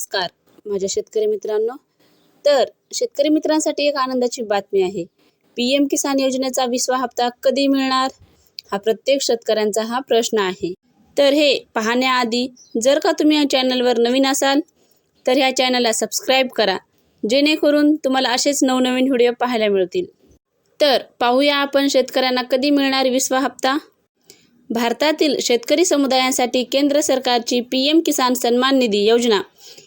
नमस्कार माझ्या शेतकरी मित्रांनो. तर शेतकरी मित्रांसाठी एक आनंदाची बातमी आहे. पी एम किसान योजनेचा विसवा हप्ता कधी मिळणार? हा प्रत्येक शेतकऱ्यांचा हा प्रश्न आहे. तर हे पाहण्याआधी जर का तुम्ही या चॅनलवर नवीन असाल तर ह्या चॅनलला सबस्क्राईब करा. जेणेकरून तुम्हाला असेच नवनवीन व्हिडिओ पाहायला मिळतील. तर पाहूया आपण शेतकऱ्यांना कधी मिळणार विसवा हप्ता? भारतातील शेतकरी समुदायांसाठी केंद्र सरकारची पी एम किसान सन्मान निधी योजना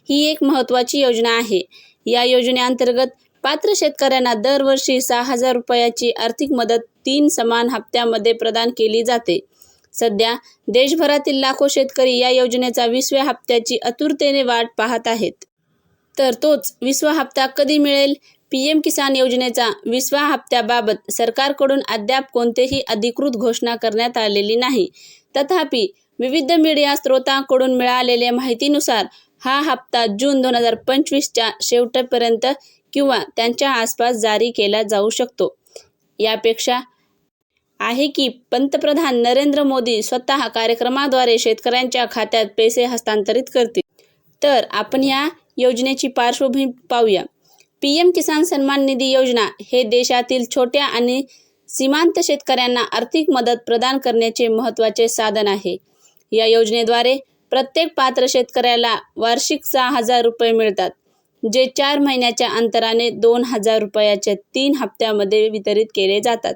ही एक महत्त्वाची योजना आहे. या योजनेअंतर्गत पात्र शेतकऱ्यांना दरवर्षी सहा हजार रुपयाची आर्थिक मदत तीन समान हप्त्यामध्ये प्रदान केली जाते. सध्या देशभरातील लाखो शेतकरी या योजनेचा विसव्या हप्त्याची आतुरतेने वाट पाहत आहेत. तर तोच विसवा हप्ता कधी मिळेल? पी एम किसान योजनेचा विसवा हप्त्याबाबत सरकारकडून अद्याप कोणतेही अधिकृत घोषणा करण्यात आलेली नाही. तथापि विविध मीडिया स्रोतांकडून मिळालेल्या माहितीनुसार हा हप्ता जून दोन हजार पंचवीसच्या शेवटपर्यंत किंवा त्यांच्या आसपास जारी केला जाऊ शकतो. यापेक्षा आहे की पंतप्रधान नरेंद्र मोदी स्वतः कार्यक्रमाद्वारे शेतकऱ्यांच्या खात्यात पैसे हस्तांतरित करतील. तर आपण या योजनेची पार्श्वभूमी पाहूया. पी एम किसान सन्मान निधी योजना हे देशातील छोट्या आणि सीमांत शेतकऱ्यांना आर्थिक मदत प्रदान करण्याचे महत्त्वाचे साधन आहे. या योजनेद्वारे प्रत्येक पात्र शेतकऱ्याला वार्षिक सहा हजार रुपये मिळतात जे चार महिन्याच्या अंतराने दोन हजार रुपयाच्या तीन हप्त्यामध्ये वितरित केले जातात.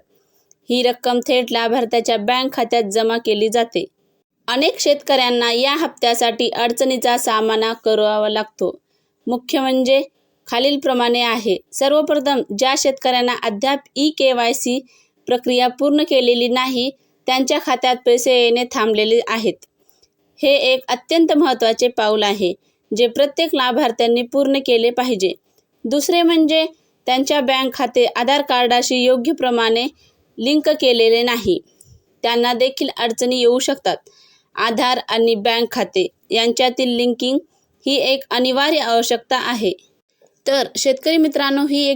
ही रक्कम थेट लाभार्थ्याच्या बँक खात्यात जमा केली जाते. अनेक शेतकऱ्यांना या हप्त्यासाठी अडचणीचा सामना करावा लागतो. मुख्य म्हणजे खालीलप्रमाणे आहे. सर्वप्रथम ज्या शेतकऱ्यांना अद्याप ई के वाय सी प्रक्रिया पूर्ण केलेली नाही त्यांच्या खात्यात पैसे येणे थांबलेले आहेत. हे एक अत्यंत महत्त्वाचे पाऊल आहे जे प्रत्येक लाभार्थ्यांनी पूर्ण केले पाहिजे. दुसरे म्हणजे त्यांच्या बँक खाते आधार कार्डाशी योग्य प्रमाणे लिंक केलेले नाही. त्यांना देखील अडचणी येऊ शकतात. आधार आणि बँक खाते यांच्यातील लिंकिंग ही एक अनिवार्य आवश्यकता आहे. तर शेतकरी मित्रांनो ही एक